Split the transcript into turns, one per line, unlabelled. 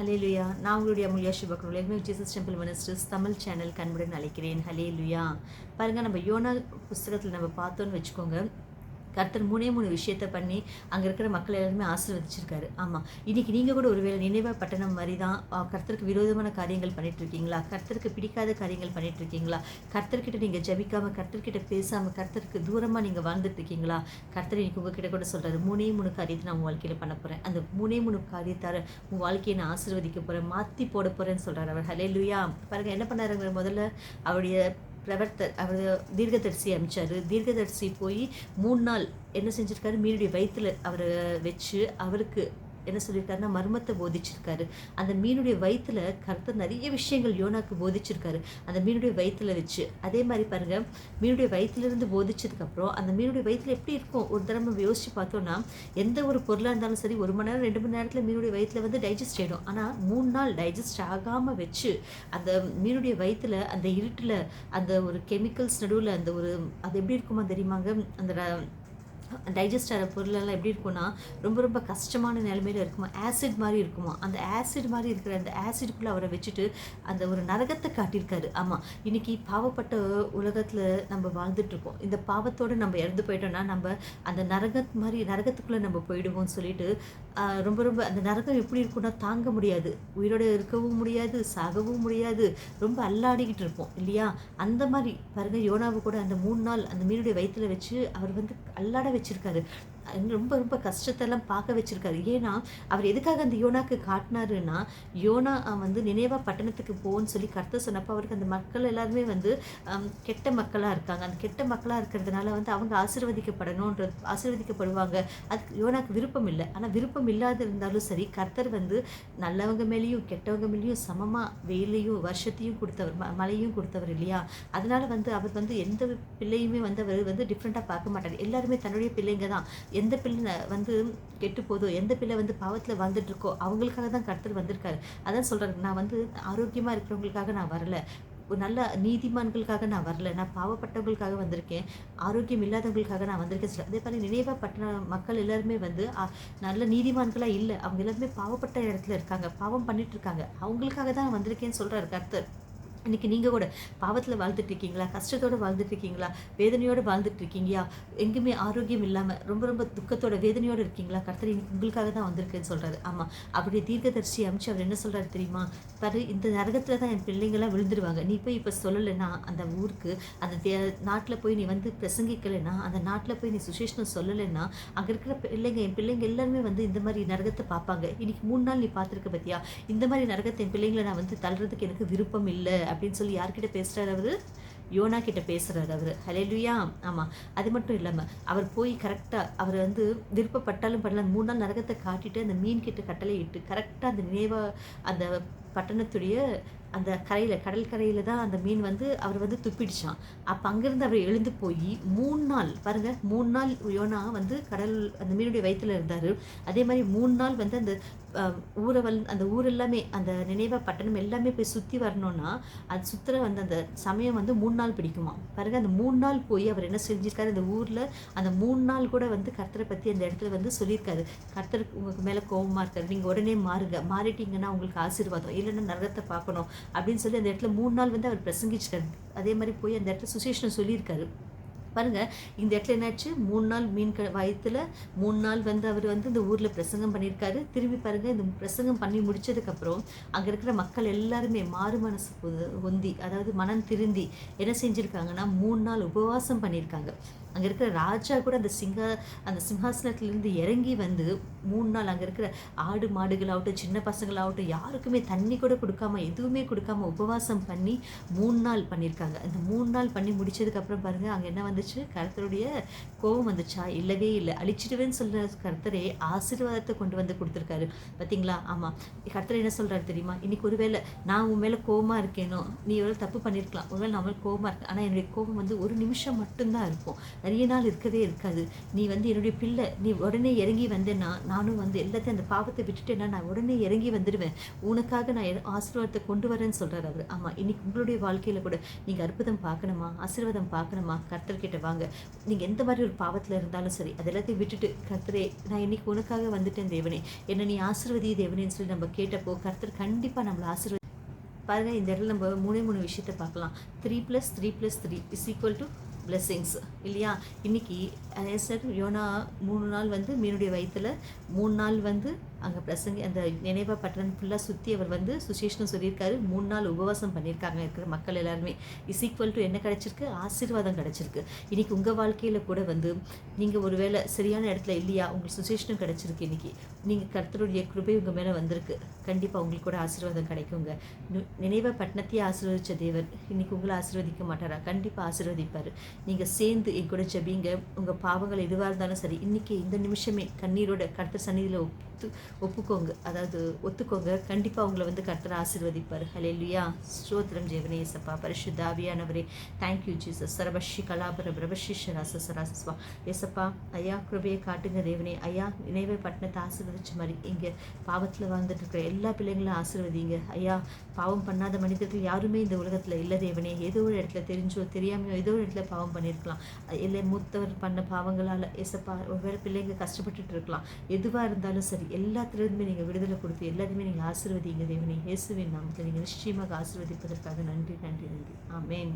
ஹலே லுயா நான் உங்களுடைய அமுல்யா சிவக்கணும் லெக்மி Jesus temple ministers Tamil channel கண்புடன் அழைக்கிறேன். ஹலே லுயா பாருங்கள் நம்ம யோனா புஸ்தகத்தில் நம்ம பார்த்தோன்னு வச்சுக்கோங்க. கர்த்தர் மூணே மூணு விஷயத்த பண்ணி அங்கே இருக்கிற மக்கள் எல்லாருமே ஆசீர்வதிச்சிருக்காரு. ஆமாம் இன்றைக்கி நீங்கள் கூட ஒருவேளை நினைவா பட்டணம் மாதிரி தான் கர்த்தருக்கு விரோதமான காரியங்கள் பண்ணிட்டு இருக்கீங்களா கர்த்தருக்கு பிடிக்காத காரியங்கள் பண்ணிட்டு இருக்கீங்களா கர்த்தர்கிட்ட நீங்கள் ஜபிக்காமல் கர்த்தர்கிட்ட பேசாமல் கர்த்தருக்கு தூரமாக நீங்கள் வாழ்ந்துட்டு இருக்கீங்களா கர்த்தர் இன்னைக்கு உங்ககிட்ட கூட சொல்கிறாரு மூணே மூணு காரியத்தை நான் உன் வாழ்க்கையில் பண்ண போகிறேன் அந்த மூணே மூணு காரியத்தார உன் வாழ்க்கையை நான் ஆசீர்வதிக்க போகிறேன் மாற்றி போட போகிறேன்னு சொல்கிறார் அவர். ஹலே லுயா பாருங்கள் என்ன பண்ணாருங்கிற முதல்ல அவருடைய பிரவர்த்தர் அவர் தீர்க்கதரிசி அமைச்சார். தீர்க்கதரிசி போய் மூணு நாள் என்ன செஞ்சுருக்காரு? மீனுடைய வயிற்றில் அவரை வச்சு அவருக்கு என்ன சொல்லியிருக்காருன்னா மர்மத்தை போதிச்சிருக்காரு. அந்த மீனுடைய வயிற்றில் கருத்தை நிறைய விஷயங்கள் யோனாக்கு போதிச்சிருக்காரு. அந்த மீனுடைய வயிற்றில் வச்சு அதே மாதிரி பாருங்க மீனுடைய வயிற்றுலேருந்து போதிச்சதுக்கப்புறம் அந்த மீனுடைய வயிற்றில் எப்படி இருக்கும்? ஒரு தடவை நம்ம யோசிச்சு பார்த்தோம்னா எந்த ஒரு பொருளாக இருந்தாலும் சரி ஒரு மணி நேரம் ரெண்டு மணி நேரத்தில் மீனுடைய வயிற்றில் வந்து டைஜஸ்ட் ஆகிடும் ஆனால் மூணு நாள் டைஜஸ்ட் ஆகாமல் வச்சு அந்த மீனுடைய வயிற்றில் அந்த இருட்டில் அந்த ஒரு கெமிக்கல்ஸ் நடுவில் அந்த ஒரு அது எப்படி இருக்குமா தெரியுமாங்க? அந்த டைஜஸ்ட் ஆகிற பொருளெல்லாம் எப்படி இருக்கும்னா ரொம்ப ரொம்ப கஷ்டமான நிலைமையில் இருக்குமா? ஆசிட் மாதிரி இருக்குமா? அந்த ஆசிட் மாதிரி இருக்கிற அந்த ஆசிட்குள்ளே அவரை வச்சுட்டு அந்த ஒரு நரகத்தை காட்டியிருக்காரு. ஆமாம் இன்றைக்கி பாவப்பட்ட உலகத்தில் நம்ம வாழ்ந்துட்டுருக்கோம் இந்த பாவத்தோடு நம்ம இறந்து போயிட்டோம்னா நம்ம அந்த நரகத் மாதிரி நரகத்துக்குள்ளே நம்ம போயிடுவோம்னு சொல்லிட்டு ரொம்ப ரொம்ப அந்த நரகம் எப்படி இருக்கும்னா தாங்க முடியாது. உயிரோட இருக்கவும் முடியாது சாகவும் முடியாது. ரொம்ப அல்லாடிக்கிட்டு இருப்போம் இல்லையா? அந்த மாதிரி பாருங்கள் யோனாவை கூட அந்த மூணு நாள் அந்த மீனுடைய வயிற்றில் வச்சு அவர் வந்து அல்லாட வச்சிருக்காரு. ரொம்ப ரொம்ப கஷ்டத்தெல்லாம் பார்க்க வச்சுருக்காரு. ஏன்னா அவர் எதுக்காக அந்த யோனாக்கு காட்டினாருன்னா யோனா வந்து நினைவாக பட்டணத்துக்கு போன்னு சொல்லி கருத்து சொன்னப்போ அவருக்கு அந்த மக்கள் எல்லாருமே வந்து கெட்ட மக்களாக இருக்காங்க. அந்த கெட்ட மக்களாக இருக்கிறதுனால வந்து அவங்க ஆசீர்வதிக்கப்படணுன்ற ஆசீர்வதிக்கப்படுவாங்க. அதுக்கு யோனாக்கு விருப்பம் இல்லை. ஆனால் விருப்பம் இல்லாத இருந்தாலும் சரி கர்த்தர் வந்து நல்லவங்க மேலேயும் கெட்டவங்க மேலேயும் சமமாக வெயிலையும் வருஷத்தையும் கொடுத்தவர் ம- மழையும் கொடுத்தவர் இல்லையா? அதனால் வந்து அவர் வந்து எந்த பிள்ளையுமே வந்து அவர் வந்து டிஃப்ரெண்ட்டாக பார்க்க மாட்டார். எல்லாருமே தன்னுடைய பிள்ளைங்க தான். எந்த பிள்ளை வந்து கெட்டு போதோ எந்த பிள்ளை வந்து பாவத்தில் வாழ்ந்துட்டு இருக்கோ அவங்களுக்காக தான் கர்த்தர் வந்திருக்காரு. அதான் சொல்கிறாரு நான் வந்து ஆரோக்கியமாக இருக்கிறவங்களுக்காக நான் வரல. நல்ல நீதிமான்களுக்காக நான் வரல. நான் பாவப்பட்டவங்களுக்காக வந்திருக்கேன். ஆரோக்கியம் இல்லாதவங்களுக்காக நான் வந்திருக்கேன் அதே மாதிரி நினைவாக பட்டின மக்கள் எல்லாருமே வந்து நல்ல நீதிமான்களாக இல்லை. அவங்க எல்லாருமே பாவப்பட்ட இடத்துல இருக்காங்க. பாவம் பண்ணிட்டு இருக்காங்க அவங்களுக்காக தான் நான் வந்திருக்கேன்னு சொல்கிறாரு கர்த்தர் இன்றைக்கி நீங்கள் கூட பாவத்தில் வாழ்ந்துட்டு இருக்கீங்களா? கஷ்டத்தோட வாழ்ந்துட்டு இருக்கீங்களா? வேதனையோட வாழ்ந்துட்டு இருக்கீங்களா எங்கேயுமே ஆரோக்கியம் இல்லாமல் ரொம்ப ரொம்ப துக்கத்தோட வேதனையோடு இருக்கீங்களா? கர்த்தர் இன்னைக்கு உங்களுக்காக தான் வந்திருக்குன்னு சொல்கிறாரு ஆமாம் அப்படியே தீர்க்கதரிசி அமைச்சு அவர் என்ன சொல்கிறாரு தெரியுமா? பாரு இந்த நரகத்தில் தான் என் பிள்ளைங்களாம் விழுந்துருவாங்க. நீ போய் இப்போ சொல்லலைன்னா அந்த ஊருக்கு அந்த தே நாட்டில் போய் நீ வந்து பிரசங்கிக்கலைன்னா அந்த நாட்டில் போய் நீ சுசேஷனம் சொல்லலைன்னா அங்கே இருக்கிற பிள்ளைங்க என் பிள்ளைங்க எல்லாருமே வந்து இந்த மாதிரி நரகத்தை பார்ப்பாங்க. இன்றைக்கி மூணு நாள் நீ பார்த்துருக்க பத்தியா? இந்த மாதிரி நரகத்தை என் பிள்ளைங்களை நான் வந்து தள்ளுறதுக்கு எனக்கு விருப்பம் இல்லை அப்படின்னு சொல்லி யார்கிட்ட பேசுகிறார் அவர்? யோனா கிட்ட பேசுறாரு அவர். ஹலெலுயா ஆமாம் அது மட்டும் இல்லாமல் அவர் போய் கரெக்டாக அவர் வந்து விருப்பப்பட்டாலும் பண்ணலாம் மூணு நாள் நரகத்தை காட்டிட்டு அந்த மீன் கிட்ட கட்டளை இட்டு கரெக்டாக அந்த நினைவா அந்த பட்டணத்துடைய அந்த கரையில் கடல் கரையில் தான் அந்த மீன் வந்து அவர் வந்து துப்பிடுச்சான். அப்போ அங்கேருந்து அவர் எழுந்து போய் மூணு நாள் பாருங்க மூணு நாள் யோனா வந்து கடல் அந்த மீனுடைய வயிற்றில் இருந்தார். அதே மாதிரி மூணு நாள் வந்து அந்த ஊரவல் ஊரை வல் அந்த ஊர் எல்லாமே அந்த நினைவாக பட்டணம் எல்லாமே போய் சுற்றி வரணும்னா அது சுற்றுற வந்து அந்த சமயம் வந்து மூணு நாள் பிடிக்குமா பாருங்க அந்த மூணு நாள் போய் அவர் என்ன செஞ்சிருக்காரு அந்த ஊரில் அந்த மூணு நாள் கூட வந்து கர்த்தரை பற்றி அந்த இடத்துல வந்து சொல்லியிருக்காரு. கர்த்தருக்கு உங்களுக்கு மேலே கோபமாக இருக்காரு. நீங்கள் உடனே மாறுங்க. மாறிட்டீங்கன்னா உங்களுக்கு ஆசீர்வாதம். இல்லைன்னா நரகத்தை பார்க்கணும் அப்படின்னு சொல்லி அந்த இடத்துல மூணு நாள் வந்து அவர் பிரசங்கிச்சிட்டார். அதே மாதிரி போய் அந்த இடத்துல சுசேஷனை சொல்லியிருக்காரு. பாருங்க இந்த இடத்துல என்னாச்சு? மூணு நாள் மீன் க வயிற்றுல மூணு நாள் வந்து அவர் வந்து இந்த ஊரில் பிரசங்கம் பண்ணியிருக்காரு. திரும்பி பாருங்கள் இந்த பிரசங்கம் பண்ணி முடிச்சதுக்கப்புறம் அங்கே இருக்கிற மக்கள் எல்லாருமே மாறு மனசு ஒந்தி அதாவது மனம் திருந்தி என்ன செஞ்சுருக்காங்கன்னா மூணு நாள் உபவாசம் பண்ணியிருக்காங்க. அங்கே இருக்கிற ராஜா கூட அந்த சிங்கா அந்த சிம்ஹாசனத்துலேருந்து இறங்கி வந்து மூணு நாள் அங்கே இருக்கிற ஆடு மாடுகளாகட்டும் சின்ன பசங்களாகட்டும் யாருக்குமே தண்ணி கூட கொடுக்காம எதுவுமே கொடுக்காம உபவாசம் பண்ணி மூணு நாள் பண்ணியிருக்காங்க. அந்த மூணு நாள் பண்ணி முடிச்சதுக்கப்புறம் பாருங்கள் அங்கே என்ன வந்துச்சு? கருத்தருடைய கோபம் வந்துச்சா? இல்லவே இல்லை. அழிச்சிடுவேன்னு சொல்கிற கர்த்தரே ஆசீர்வாதத்தை கொண்டு வந்து கொடுத்துருக்காரு. பார்த்தீங்களா ஆமாம் கர்த்தர் என்ன சொல்கிறாரு தெரியுமா? இன்றைக்கி ஒருவேளை நான் உன் மேலே கோபமாக இருக்கேனோ நீ எவ்வளோ தப்பு பண்ணியிருக்கலாம். ஒருவேளை நான் கோபமாக இருக்கேன் ஆனால் என்னுடைய கோபம் வந்து ஒரு நிமிஷம் மட்டும்தான் இருக்கும். நிறைய நாள் இருக்கவே இருக்காது. நீ வந்து என்னுடைய பிள்ளை நீ உடனே இறங்கி வந்தேன்னா நானும் வந்து எல்லாத்தையும் அந்த பாவத்தை விட்டுட்டேன்னா நான் உடனே இறங்கி வந்துடுவேன் உனக்காக நான் ஆசீர்வாதத்தை கொண்டு வரேன்னு சொல்கிறார் அவர். ஆமாம் இன்னைக்கு உங்களுடைய வாழ்க்கையில் கூட நீங்கள் அற்புதம் பார்க்கணுமா ஆசீர்வாதம் பார்க்கணுமா? கர்த்தர்கிட்ட வாங்க. நீங்கள் எந்த மாதிரி ஒரு பாவத்தில் இருந்தாலும் சரி அது எல்லாத்தையும் விட்டுட்டு கர்த்தரே நான் இன்னைக்கு உனக்காக வந்துட்டேன் தேவனே. என்னை நீ ஆசீர்வதி தேவனேன்னு சொல்லி நம்ம கேட்டப்போ கர்த்தர் கண்டிப்பாக நம்மளை ஆசீர்வதி பாருங்கள் இந்த இடத்துல நம்ம மூணே மூணு விஷயத்தை பார்க்கலாம். Three plus three plus three is equal to blessings இல்லையா? இன்னைக்கு சார் யோனா மூணு நாள் வந்து மீனுடைய வயிற்றில் மூணு நாள் வந்து அங்கே பிரசங்கி அந்த நினைவா பட்டணம் ஃபுல்லாக சுற்றி அவர் வந்து சுசேஷனும் சொல்லியிருக்காரு. மூணு நாள் உபவாசம் பண்ணியிருக்காங்க இருக்கிற மக்கள் எல்லாருமே. இஸ் ஈக்குவல் டு என்ன கிடச்சிருக்கு? ஆசீர்வாதம் கிடச்சிருக்கு. இன்றைக்கி உங்கள் வாழ்க்கையில் கூட வந்து நீங்கள் ஒருவேளை சரியான இடத்துல இல்லையா? உங்களுக்கு சுசேஷனும் கிடச்சிருக்கு இன்னைக்கு. நீங்கள் கர்த்தருடைய கிருபை உங்கள் மேலே வந்திருக்கு. கண்டிப்பாக உங்களுக்கு கூட ஆசீர்வாதம் கிடைக்குங்க. நினைவா பட்டணத்தையே ஆசீர்வதித்த தேவர் இன்றைக்கி உங்களை ஆசீர்வதிக்க மாட்டாரா? கண்டிப்பாக ஆசீர்வதிப்பார். நீங்கள் சேர்ந்து என் கூட ஜெபிங்க. உங்கள் பாவங்கள் எதுவாக இருந்தாலும் சரி இன்றைக்கி இந்த நிமிஷமே கண்ணீரோட கர்த்தர் சந்நிதியில் ஒத்து ஒப்புக்கோங்க. அதாவது ஒத்துக்கோங்க. கண்டிப்பாக உங்களை வந்து கர்த்தர் ஆசீர்வதிப்பார். ஹalleluya ஸ்தோத்திரம் ஜெவனே ஏசப்பா பரிசுத்த ஆவியானவரே தேங்க்யூ ஜீசஸ் சரபஷி கலாபர பிரபஷி ஷராச சராசஸ்வா ஏசப்பா ஐயா கிருபையை காட்டுங்க தேவனே. ஐயா நினைவை பட்டணத்தை ஆசீர்வதிச்ச மாதிரி இங்கே பாவத்தில் வாழ்ந்துட்டு இருக்கிற எல்லா பிள்ளைங்களும் ஆசீர்வதிங்க. ஐயா பாவம் பண்ணாத மனிதர்கள் யாருமே இந்த உலகத்தில் இல்லை தேவனே. ஏதோ ஒரு இடத்துல தெரிஞ்சோ தெரியாமையோ ஏதோ ஒரு இடத்துல பாவம் பண்ணியிருக்கலாம் இல்லை மூத்தவர் பண்ண பாவங்களால் ஏசப்பா ஒருவேளை பிள்ளைங்க கஷ்டப்பட்டுட்டு இருக்கலாம். எதுவாக இருந்தாலும் சரி எல்லாத்துலேருந்துமே நீங்கள் விடுதலை கொடுத்து எல்லாத்தையுமே நீங்கள் ஆசீர்வதிங்க தேவனை. இயேசுவின் நாமத்தில் நீங்கள் நிச்சயமாக ஆசீர்வதிப்பதற்காக நன்றி நன்றி நன்றி. ஆமேன்.